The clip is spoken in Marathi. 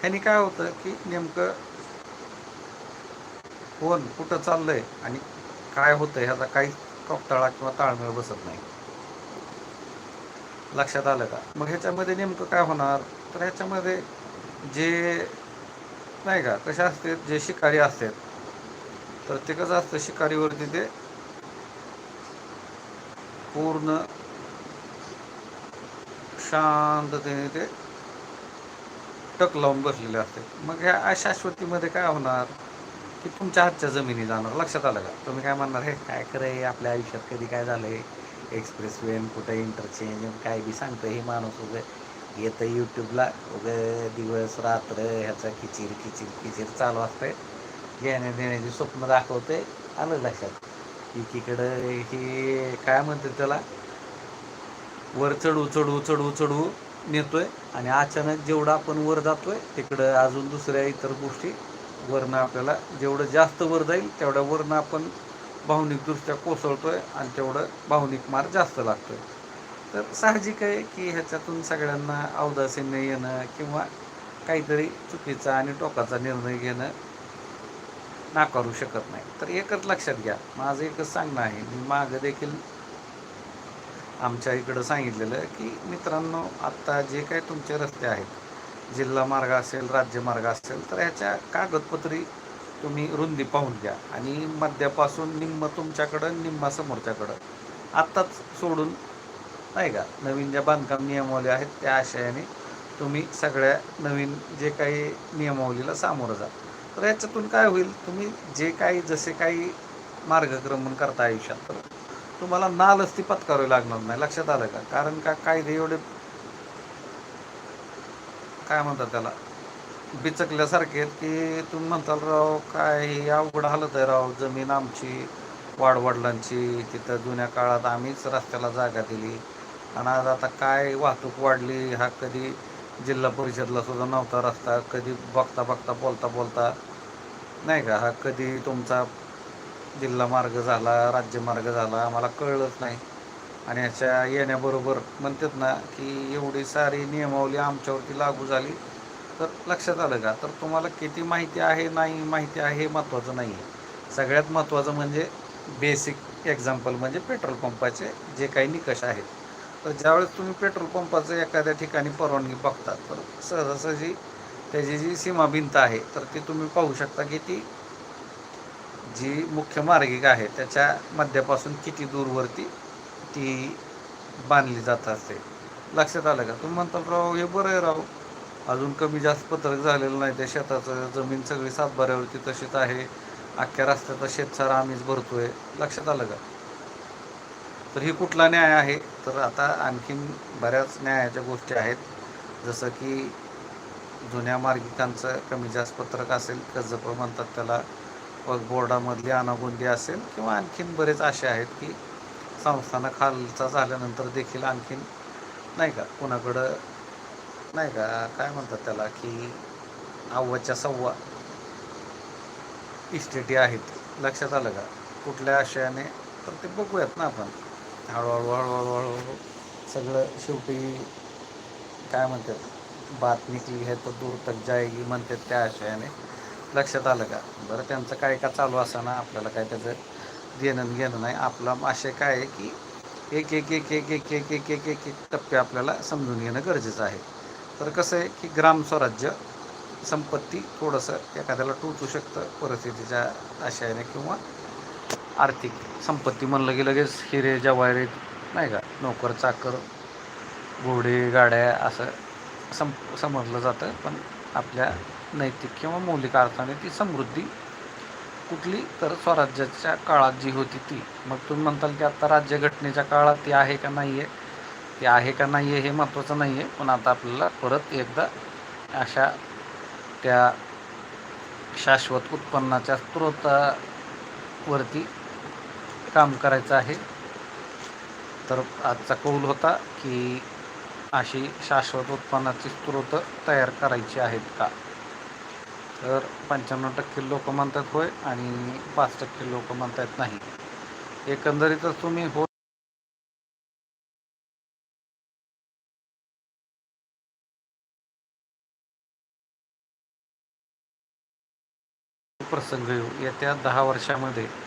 ह्याने काय होतं की नेमकं कोण कुठं चाललंय आणि काय होतं ह्याचा काही कपताळा किंवा ताळमेळ बसत नाही. लक्षात आलं का? मग ह्याच्यामध्ये नेमकं काय होणार? तर ह्याच्यामध्ये जे नाही का कसे असते जे शिकारी असतात तर ते कसं असतं शिकारीवरती ते पूर्ण शांततेने ते टक लावून बसलेले असते. मग ह्या अशाश्वतीमध्ये काय होणार की तुमच्या हातच्या जमिनी जाणार. लक्षात आलं का? तुम्ही काय म्हणणार हे काय करे आपल्या आयुष्यात कधी काय झालं आहे एक्सप्रेस वेन कुठं इंटरचेंज काय बी सांगतं हे माणूस उगं. येतं यूट्यूबला उगं दिवस रात्र ह्याचा किचिर किचिर किचिर चालू असते घेण्या देण्याची स्वप्न दाखवते आलं लक्षात. एकीकडं हे काय म्हणतात त्याला? वर चढू चढू चढू चढू नेतोय आणि अचानक जेवढं आपण वर जातोय तिकडं अजून दुसऱ्या इतर गोष्टी वरनं आपल्याला जेवढं जास्त वर जाईल तेवढ्या वरनं आपण भावनिकदृष्ट्या कोसळतोय आणि तेवढं भावनिक मार जास्त लागतोय. तर साहजिक आहे की ह्याच्यातून सगळ्यांना अवदासीने येणं किंवा काहीतरी चुकीचा आणि टोकाचा निर्णय घेणं नाकारू शकत नाही. तर एकच लक्षात घ्या. माझं एकच सांगणं आहे मी मागं देखील आमच्या इकडं सांगितलेलं की मित्रांनो आत्ता जे काही तुमचे रस्ते आहेत जिल्हा मार्ग असेल राज्यमार्ग असेल तर ह्याच्या कागदपत्री तुम्ही रुंदी पाहून घ्या. आणि मध्यापासून निम्म तुमच्याकडं निम्मा समोरच्याकडं. आत्ताच सोडून नाही का नवीन ज्या बांधकाम नियमावली आहेत त्या आशयाने तुम्ही सगळ्या नवीन जे काही नियमावलीला सामोरं जा. तर याच्यातून काय होईल तुम्ही जे काही जसे काही मार्गक्रमण करता आयुष्यात तर तुम्हाला नालच ती पत्करावी लागणार नाही. लक्षात आलं का? कारण का कायदे एवढे काय म्हणतात त्याला? बिचकल्यासारखे आहेत की तुम्ही म्हणताल राव काय अवघड हालत आहे राव. जमीन आमची वाडवडिलांची. तिथं जुन्या काळात आम्हीच रस्त्याला जागा दिली. आणि आज आता काय वाहतूक वाढली हा कधी जिल्हा परिषदला सुद्धा नव्हता रस्ता. कधी बघता बघता बोलता बोलता नाही का? हा कधी तुमचा जिल्हा मार्ग झाला राज्यमार्ग झाला आम्हाला कळलंच नाही. आणि याच्या येण्याबरोबर म्हणतात ना की एवढी सारी नियमावली आमच्यावरती लागू झाली. तर लक्षात आलं का? तर तुम्हाला किती माहिती आहे नाही माहिती आहे हे महत्त्वाचं नाही आहे सगळ्यात महत्त्वाचं म्हणजे बेसिक एक्झाम्पल म्हणजे पेट्रोल पंपाचे जे काही निकष आहेत. तर ज्यावेळेस तुम्ही पेट्रोल पंपाचं एखाद्या ठिकाणी परवानगी बघता तर सहजासहजी त्याची जी सीमा भिंत आहे तर ती तुम्ही पाहू शकता की ती जी मुख्य मार्गिका आहे त्याच्या मध्यापासून किती दूरवरती ती बांधली जात असते. लक्षात आलं का? तुम्ही म्हणता राव हे बरं आहे राव. अजून कमी जास्त पत्रक झालेलं नाही. त्या शेताचं जमीन सगळी सातबाऱ्यावरती तशीच आहे. अख्ख्या रस्त्याचा शेतसारा आम्हीच भरतोय. लक्षात आलं का? तर ही कुठला न्याय आहे? तर आता आणखीन बऱ्याच न्यायाच्या गोष्टी आहेत. जसं की जुन्या मार्गिकांचं कमी जास्त पत्रक असेल कसं म्हणतात त्याला. पग बोर्डामधली अनागोंदी असेल किंवा आणखीन बरेच असे आहेत की संस्थानं खालचा झाल्यानंतर देखील आणखीन नाही का कुणाकडं नाही का काय म्हणतात त्याला की अव्वाच्या सव्वा इस्टेटी आहेत. लक्षात आलं का? कुठल्या आशयाने? तर ते बघूयात ना आपण. हळूहळू हळूहळू हळूहळू सगळं शेवटी काय म्हणतात? बात निकली आहे तर दूर तक जायगी म्हणतात त्या आशयाने. लक्षात आलं का? बरं त्यांचं काय का चालू असताना आपल्याला काय त्याचं देणं घेणं नाही. आपला आशय काय आहे की एक एक एक एक एक एक एक एक एक एक टप्पे आपल्याला समजून घेणं गरजेचं आहे. तर कसं आहे की ग्रामस्वराज्य संपत्ती थोडंसं एखाद्याला टोचू शकतं परिस्थितीच्या आशयाने किंवा आर्थिक संपत्ती म्हणलं की लगेच हिरे जवारे नाही का नोकर चाकर घोडे गाड्या असं सम समजलं जातं. पण आपल्या नैतिक किंवा मौलिक अर्थाने ती समृद्धी कुठली तर स्वराज्याच्या काळात जी होती ती. मग तुम्ही म्हणताल की आत्ता राज्यघटनेच्या काळात ती आहे का नाही आहे ती आहे का नाही आहे हे महत्त्वाचं नाही आहे पण आता आपल्याला परत एकदा अशा त्या शाश्वत उत्पन्नाच्या स्त्रोतावरती काम करायचं आहे. तर आजचा कौल होता की अशी शाश्वत उत्पन्नाची स्त्रोत तयार करायची आहेत का? तर पंच्याण्णव टक्के लोक म्हणतात होय आणि पाच टक्के लोक म्हणतात नाही. एकंदरीतच तुम्ही हो प्रसंग येऊ येत्या दहा वर्षामध्ये